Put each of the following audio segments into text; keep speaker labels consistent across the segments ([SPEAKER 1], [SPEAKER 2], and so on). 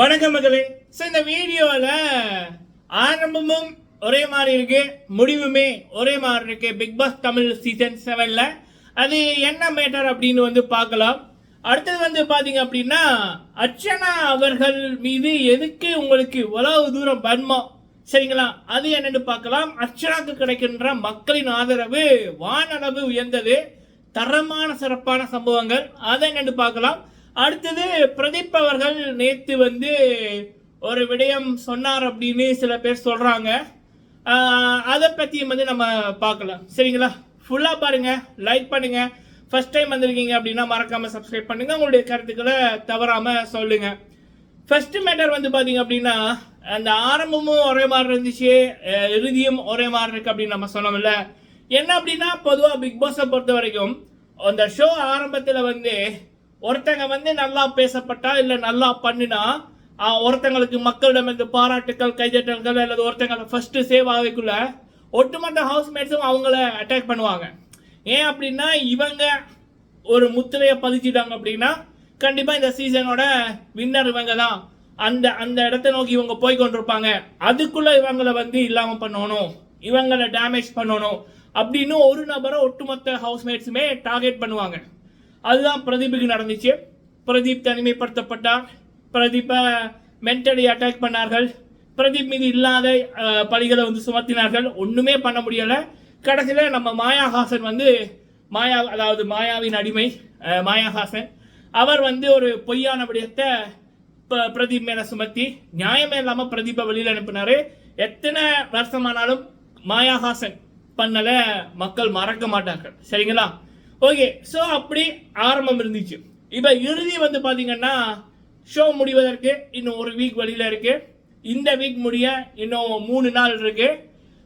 [SPEAKER 1] வணக்கம் மகளே. ஸோ இந்த வீடியோவில் ஆரம்பமும் ஒரே மாதிரி இருக்கு முடிவுமே ஒரே மாதிரி இருக்கு. பிக் பாஸ் தமிழ் சீசன் செவனில் அது என்ன மேட்டர் அப்படின்னு வந்து பார்க்கலாம். அடுத்தது வந்து பார்த்தீங்க அப்படின்னா அர்ச்சனா அவர்கள் மீது எதுக்கு உங்களுக்கு இவ்வளவு தூரம் பர்மா சரிங்களா? அது என்னன்னு பார்க்கலாம். அர்ச்சனாக்கு கிடைக்கின்ற மக்களின் ஆதரவு வானளவு உயர்ந்தது. தரமான சிறப்பான சம்பவங்கள். அதை என்னென்னு பார்க்கலாம். அடுத்தது பிரதீப் அவர்கள் நேற்று வந்து ஒரு விடயம் சொன்னார் அப்படின்னு சில பேர் சொல்கிறாங்க அதை பற்றியும் வந்து நம்ம பார்க்கலாம். சரிங்களா? ஃபுல்லாக பாருங்கள் லைக் பண்ணுங்கள் ஃபர்ஸ்ட் டைம் வந்திருக்கீங்க அப்படின்னா மறக்காமல் சப்ஸ்கிரைப் பண்ணுங்கள் உங்களுடைய கருத்துக்களை தவறாமல் சொல்லுங்கள் ஃபஸ்ட்டு மேட்டர் வந்து பார்த்தீங்க அப்படின்னா அந்த ஆரம்பமும் ஒரே மாதிரி இருந்துச்சு. இறுதியும் ஒரே மாதிரி இருக்குது அப்படின்னு நம்ம சொன்னோம்ல. என்ன அப்படின்னா பொதுவாக பிக் பாஸை பொறுத்த வரைக்கும் அந்த ஷோ ஆரம்பத்தில் வந்து ஒருத்தங்க வந்து நல்லா பேசப்பட்டா இல்லை நல்லா பண்ணினா ஒருத்தங்களுக்கு மக்களிடம் இருந்து பாராட்டுக்கள் கைதட்டல்கள் அல்லது ஒருத்தங்களை ஃபர்ஸ்ட் சேவ் ஆகக்குள்ள ஒட்டுமொத்த ஹவுஸ்மேட்ஸும் அவங்கள அட்டாக் பண்ணுவாங்க. ஏன் அப்படின்னா இவங்க ஒரு முத்திரையை பதிச்சிட்டாங்க அப்படின்னா கண்டிப்பா இந்த சீசனோட வின்னர் இவங்க தான். அந்த அந்த இடத்த நோக்கி இவங்க போய் கொண்டிருப்பாங்க. அதுக்குள்ள இவங்களை வந்து இல்லாமல் பண்ணணும். இவங்களை டேமேஜ் பண்ணணும். அப்படின்னு ஒரு நபரை ஒட்டுமொத்த ஹவுஸ்மேட்ஸுமே டார்கெட் பண்ணுவாங்க. அதுதான் பிரதீப்புக்கு நடந்துச்சு. பிரதீப் தனிமைப்படுத்தப்பட்டார். பிரதீப்பை மென்டலி அட்டாக் பண்ணார்கள். பிரதீப் மீது இல்லாத பழிகளை வந்து சுமத்தினார்கள். ஒன்றுமே பண்ண முடியலை. கடைசியில் நம்ம மாயாஹாசன் வந்து மாயா அதாவது மாயாவின் அடிமை மாயாஹாசன். அவர் வந்து ஒரு பொய்யான விடயத்தை ப- பிரதீப் மேலே சுமத்தி நியாயமே இல்லாமல் பிரதீப்பை வெளியில் அனுப்பினார். எத்தனை வருஷமானாலும் மாயாஹாசன் பண்ணலை மக்கள் மறக்க மாட்டார்கள். சரிங்களா? ஓகே ஸோ அப்படி ஆரம்பம் இருந்துச்சு. இப்போ இறுதி வந்து பார்த்தீங்கன்னா ஷோ முடிவதற்கு இன்னும் ஒரு வீக் வழியில் இருக்குது இந்த வீக் முடிய இன்னும் மூணு நாள் இருக்குது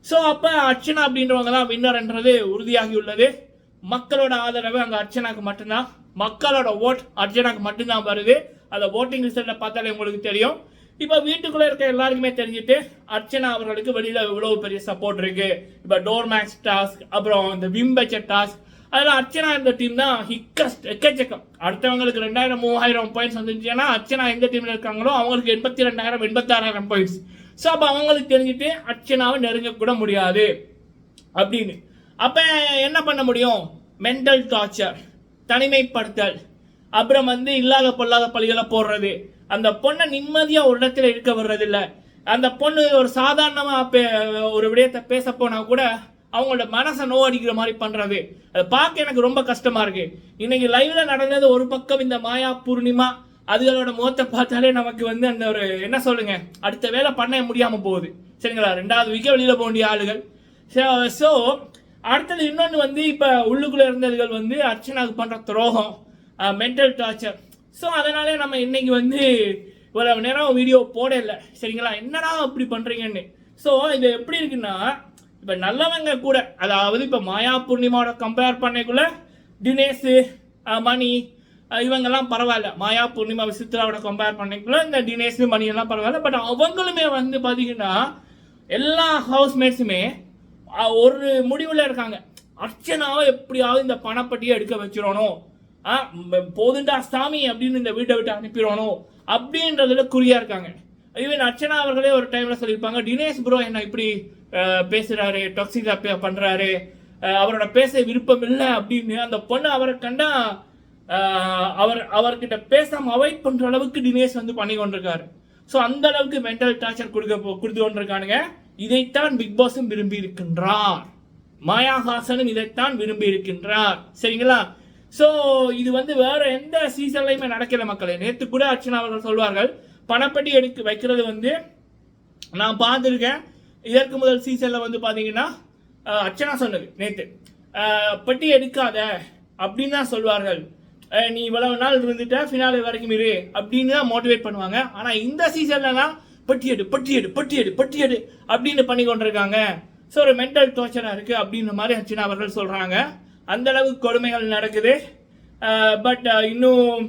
[SPEAKER 1] ஸோ அப்போ அர்ச்சனா அப்படின்றவங்க தான் வின்னர்ன்றது உறுதியாகி உள்ளது மக்களோட ஆதரவு அங்கே அர்ச்சனாக்கு மட்டும்தான். மக்களோட ஓட் அர்ச்சனாக்கு மட்டும்தான் வருது. அந்த ஓட்டிங் ரிசல்ட்டை பார்த்தாலே உங்களுக்கு தெரியும். இப்போ வீட்டுக்குள்ளே இருக்க எல்லாருக்குமே தெரிஞ்சுட்டு அர்ச்சனா அவர்களுக்கு வெளியில் இவ்வளவு பெரிய சப்போர்ட் இருக்குது இப்போ டோர் மேக்ஸ் டாஸ்க் அப்புறம் இந்த விம்பச்சர் டாஸ்க் அதில் அர்ச்சனா இந்த டீம் தான் ஹிக்கஸ்ட் எக்கச்சக்கம். அடுத்தவங்களுக்கு ரெண்டாயிரம் மூவாயிரம் பாயிண்ட்ஸ் வந்துருச்சுன்னா அர்ச்சனா எந்த டீமில் இருக்காங்களோ அவங்களுக்கு எண்பத்தி ரெண்டாயிரம் எண்பத்தாறாயிரம் பாயிண்ட்ஸ் ஸோ அப்போ அவங்களுக்கு தெரிஞ்சுட்டு அர்ச்சனாவை நெருங்கக்கூட முடியாது. அப்படின்னு. அப்போ என்ன பண்ண முடியும்? மென்டல் டார்ச்சர் தனிமைப்படுத்தல். அப்புறம் வந்து இல்லாத பொல்லாத பழிகளை போடுறது. அந்த பொண்ணை நிம்மதியாக ஒரு இடத்துல இருக்க வர்றதில்ல அந்த பொண்ணு ஒரு சாதாரணமாக பே- ஒரு விடயத்தை பேச போனால் கூட அவங்களோட மனசை நோவடிக்கிற மாதிரி பண்றது அதை பார்க்க எனக்கு ரொம்ப கஷ்டமா இருக்கு. இன்னைக்கு லைவ்ல நடந்தது ஒரு பக்கம் இந்த மாயா பூர்ணிமா அதுகளோட முகத்தை பார்த்தாலே நமக்கு வந்து அந்த ஒரு என்ன சொல்லுங்க அடுத்த வேலை பண்ண முடியாம போகுது. சரிங்களா? ரெண்டாவது விக்க வெளியில போக வேண்டிய ஆளுகள். ஸோ அடுத்தது இன்னொன்று வந்து இப்போ உள்ளுக்குள்ளே இருந்ததுகள் வந்து அர்ச்சனாவுக்கு பண்ணுற துரோகம் மென்டல் டார்ச்சர் ஸோ அதனாலே நம்ம இன்னைக்கு வந்து இவ்வளவு நேரம் வீடியோ போடல. சரிங்களா? என்னடா அப்படி பண்ணுறீங்கன்னு ஸோ இது எப்படி இருக்குன்னா இப்போ நல்லவங்க கூட அதாவது இப்போ மாயா பூர்ணிமாவோட கம்பேர் பண்ணக்குள்ள தினேஷ் மணி இவங்கெல்லாம் பரவாயில்ல. மாயா பூர்ணிமா விசித்ராவோட கம்பேர் பண்ணிக்கல இந்த தினேஷ் மணியெல்லாம் பரவாயில்ல. பட் அவங்களுமே வந்து பார்த்தீங்கன்னா எல்லா ஹவுஸ்மேட்ஸுமே ஒரு முடிவில் இருக்காங்க. அர்ச்சனாவை எப்படியாவது இந்த பணப்பட்டியை எடுக்க வச்சிடணும். ஆ, போதுண்டா சாமி அப்படின்னு இந்த வீட்டை விட்டு அனுப்பிடணும் அப்படின்றதுல குறியாக இருக்காங்க. ஈவன் அர்ச்சனா அவர்களே ஒரு டைமில் சொல்லியிருப்பாங்க தினேஷ் ப்ரோ என்ன இப்படி பேசுகிறாரு பேசுறாரு டாக்ஸிகா பண்றாரு. அவரோட பேச விருப்பம் இல்லை அப்படின்னு அந்த பொண்ணு அவரை கண்டா அவர் அவர்கிட்ட பேசாம அவாய்ட் பண்ற அளவுக்கு தினேஷ் வந்து பண்ணி கொண்டிருக்காரு. ஸோ அந்த அளவுக்கு மென்டல் டார்ச்சர் கொடுக்க போ- கொடுத்து கொண்டிருக்கானுங்க. இதைத்தான் பிக் பாஸும் விரும்பி இருக்கின்றார். மாயாஹாசனும் இதைத்தான் விரும்பி இருக்கின்றார். சரிங்களா? ஸோ இது வந்து வேற எந்த சீசன்லையுமே நடக்கிற மக்களே. நேற்று கூட அர்ச்சனா அவர்கள் சொல்வார்கள் பணப்பட்டி எடுக்க வைக்கிறது வந்து நான் பார்த்துருக்கேன். இதற்கு முதல் சீசனில் வந்து பார்த்தீங்கன்னா அர்ச்சனா சொன்னது நேற்று பெட்டி எடுக்காத அப்படின்னு தான் சொல்வார்கள். நீ இவ்வளவு நாள் இருந்துட்ட ஃபினாலே வரைக்கும் இரு அப்படின்னு தான் மோட்டிவேட் பண்ணுவாங்க. ஆனால் இந்த சீசன்லனா பெட்டி எடு பெட்டி எடு பெட்டி எடு பெட்டி எடு அப்படின்னு பண்ணி கொண்டிருக்காங்க. ஸோ ஒரு மென்டல் டோர்ச்சராக இருக்குது அப்படின்ற மாதிரி அர்ச்சனா அவர்கள் சொல்கிறாங்க அந்த அளவுக்கு கொடுமைகள் நடக்குது. பட் இன்னும்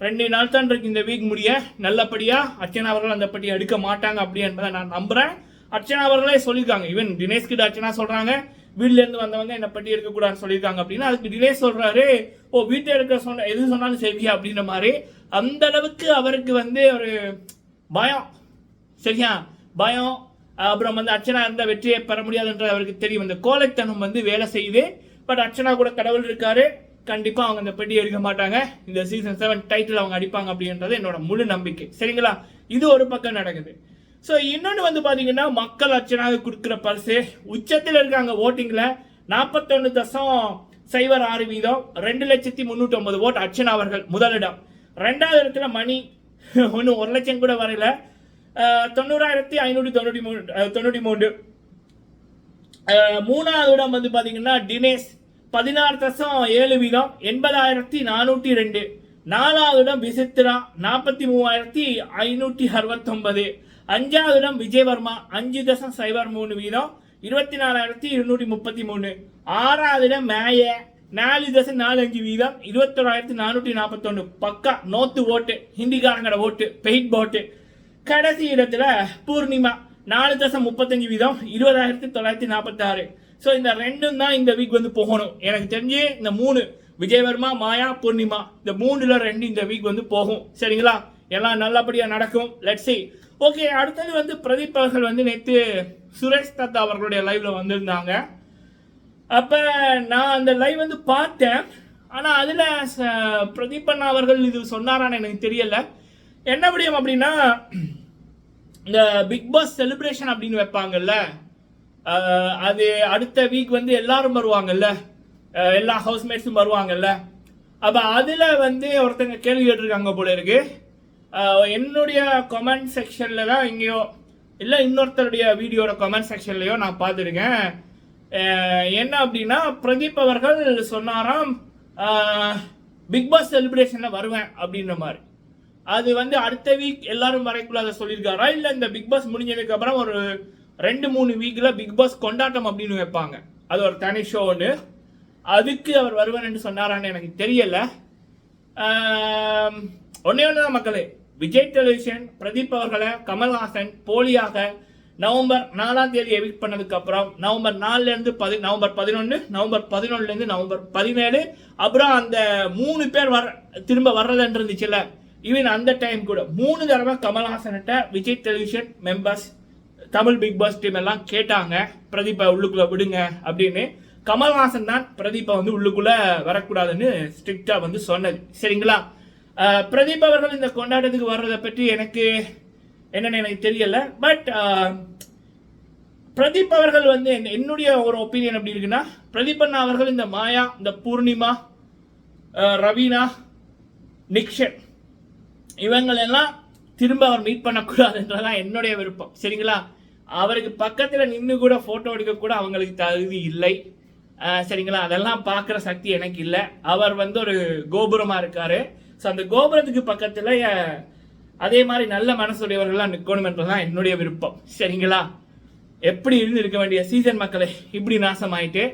[SPEAKER 1] ரெண்டு நாள் தான் இருக்கு இந்த வீக் முடிய. நல்லபடியாக அர்ச்சனா அவர்கள் அந்த பட்டி எடுக்க மாட்டாங்க அப்படி என்பதை நான் நம்புகிறேன் அர்ச்சனா அவர்களே சொல்லியிருக்காங்க. ஈவன் தினேஷ் கிட்ட அர்ச்சனா சொல்றாங்க. வீட்டுல இருந்து வந்தவங்க என்ன பட்டி எடுக்க சொல்லியிருக்காங்க அப்படின்னா அதுக்கு தினேஷ் சொல்றாரு ஓ வீட்டை எடுக்க சொன்ன எது சொன்னாலும் செய்வியா அப்படின்ற மாதிரி. அந்த அளவுக்கு அவருக்கு வந்து ஒரு பயம். சரியா? பயம். அப்புறம் வந்து அர்ச்சனா இருந்தால் வெற்றியை பெற முடியாதுன்ற அவருக்கு தெரியும். இந்த கோலைத்தனம் வந்து வேலை செய்யுது. பட் அர்ச்சனா கூட கடவுள் இருக்காரு. கண்டிப்பாக அவங்க அந்த பெட்டி எடுக்க மாட்டாங்க. இந்த சீசன் செவன் டைட்டில் அவங்க அடிப்பாங்க அப்படின்றது என்னோட முழு நம்பிக்கை. சரிங்களா? இது ஒரு பக்கம் நடக்குது. ஸோ இன்னொன்று வந்து பார்த்தீங்கன்னா மக்கள் அச்சனாக கொடுக்குற பரிசு. உச்சத்தில் இருக்காங்க ஓட்டிங்கில் நாற்பத்தொன்று தசம் சைபர் ஆறு வீதம். ரெண்டு லட்சத்தி முந்நூற்றி ஒன்பது ஓட் அர்ச்சனா அவர்கள் முதலிடம். ரெண்டாவது இடத்துல மணி. ஒன்றும் ஒரு லட்சம் கூட வரையில. தொண்ணூறாயிரத்தி ஐநூற்றி தொண்ணூற்றி மூணு தொண்ணூற்றி மூணு மூணாவது இடம் வந்து பார்த்தீங்கன்னா டினேஷ் பதினாறு தசம் ஏழு வீதம். எண்பதாயிரத்தி நானூற்றி ரெண்டு. நாலாவது இடம் விசித்ரா நாற்பத்தி மூவாயிரத்தி ஐநூற்றி அறுபத்தொன்பது. அஞ்சாவது இடம் விஜயவர்மா அஞ்சு தசம் சைபர் மூணு வீதம் இருபத்தி நாலாயிரத்தி இருநூற்றி முப்பத்தி மூணு. ஆறாவது இடம் மேய நாலு தசம் நாலு அஞ்சு வீதம் இருபத்தொராயிரத்தி நானூற்றி நாற்பத்தொன்று பக்கா நோத்து ஓட்டு ஹிந்திக்காரங்களோட ஓட்டு பெயிட் போட்டு. கடைசி இடத்துல பூர்ணிமா நாலு தசம் முப்பத்தஞ்சு வீதம் இருபதாயிரத்தி தொள்ளாயிரத்தி நாற்பத்தாறு. ஸோ இந்த ரெண்டும் தான் இந்த வீக் வந்து போகணும். எனக்கு தெரிஞ்சு இந்த மூணு விஜயவர்மா மாயா பூர்ணிமா இந்த மூணுல ரெண்டு இந்த வீக் வந்து போகும். சரிங்களா? எல்லாம் நல்லபடியாக நடக்கும். Let's see. ஓகே அடுத்தது வந்து பிரதீப் அவர்கள் வந்து நேற்று சுரேஷ் தத்தா அவர்களுடைய லைவ்ல வந்திருந்தாங்க. அப்போ நான் அந்த லைவ் வந்து பார்த்தேன். ஆனால் அதில் பிரதீப் அண்ணா அவர்கள் இது சொன்னாரான்னு எனக்கு தெரியல. என்ன முடியும் அப்படின்னா இந்த பிக் பாஸ் செலிப்ரேஷன் அப்படின்னு வைப்பாங்கல்ல? அது அடுத்த வீக் வந்து எல்லாரும் வருவாங்கல்ல? எல்லா ஹவுஸ்மேட்ஸும் வருவாங்கல்ல? அப்போ அதில் வந்து ஒருத்தங்க கேள்வி கேட்டிருக்காங்க போல இருக்குது என்னுடைய கமெண்ட் செக்ஷனில் தான் எங்கேயோ இல்லை இன்னொருத்தருடைய வீடியோட கமெண்ட் செக்ஷன்லையோ நான் பார்த்துருக்கேன். என்ன அப்படின்னா பிரதீப் அவர்கள் சொன்னாராம் பிக் பாஸ் செலிப்ரேஷனில் வருவேன் அப்படின்ற மாதிரி. அது வந்து அடுத்த வீக் எல்லாரும் வரைக்குள்ள அதை சொல்லியிருக்காரா? இல்லை இந்த பிக் பாஸ் முடிஞ்சதுக்கு அப்புறம் ஒரு ரெண்டு மூணு வீக்கில் பிக் பாஸ் கொண்டாட்டம் அப்படின்னு வைப்பாங்க. அது ஒரு தனி ஷோ ஒன்று அதுக்கு அவர் வருவேன்னு சொன்னாரான்னு எனக்கு தெரியலை. ஒன்றே ஒன்று தான் மக்களே. விஜய் டெலிவிஷன் பிரதீப் அவர்களை கமல்ஹாசன் போலியாக நவம்பர் நாலாம் தேதி எவிக் பண்ணதுக்கு அப்புறம் நவம்பர் நாலுலேருந்து பதி நவம்பர் பதினொன்று நவம்பர் பதினொன்றுலேருந்து நவம்பர் பதினேழு. அப்புறம் அந்த மூணு பேர் வர திரும்ப வர்றதுன்னு இருந்துச்சுல்ல ஈவன் அந்த டைம் கூட மூணு தடவை கமல்ஹாசன்கிட்ட Vijay television members Tamil Bigg Boss team எல்லாம் கேட்டாங்க. பிரதீப்பை உள்ளுக்குள்ள விடுங்க அப்படின்னு. கமல்ஹாசன் தான் பிரதீப்பை வந்து உள்ளுக்குள்ள வரக்கூடாதுன்னு ஸ்ட்ரிக்டா வந்து சொன்னது. சரிங்களா? பிரதீப் அவர்கள் இந்த கொண்டாட்டத்துக்கு வர்றதை பற்றி எனக்கு என்னென்னு எனக்கு தெரியலை. பட் பிரதீப் அவர்கள் வந்து என்னுடைய ஒரு ஒப்பீனியன் எப்படி இருக்குன்னா பிரதீப் அண்ணா அவர்கள் இந்த மாயா இந்த பூர்ணிமா ரவீனா நிக்ஷன் இவங்களெல்லாம் திரும்ப அவர் மீட் பண்ணக்கூடாதுன்றதான் என்னுடைய விருப்பம். சரிங்களா? அவருக்கு பக்கத்தில் நின்று கூட ஃபோட்டோ எடுக்க கூட அவங்களுக்கு தகுதி இல்லை. சரிங்களா? அதெல்லாம் பார்க்குற சக்தி எனக்கு இல்லை. அவர் வந்து ஒரு கோபுரமாக இருக்காரு. ஸோ அந்த கோபுரத்துக்கு பக்கத்தில் அதே மாதிரி நல்ல மனசுடையவர்களாக நிற்கணும்ன்றதான் என்னுடைய விருப்பம். சரிங்களா? எப்படி இருந்து இருக்க வேண்டிய சீசன் மக்களே இப்படி நாசமாயிட்டு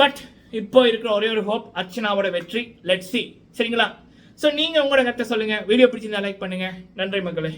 [SPEAKER 1] பட் இப்போ இருக்கிற ஒரே ஒரு ஹோப் அர்ச்சனாவோட வெற்றி. லெட் சி சரிங்களா? ஸோ நீங்கள் உங்களோட கருத்தை சொல்லுங்கள் வீடியோ பிடிச்சிருந்தா லைக் பண்ணுங்கள் நன்றி மக்களே.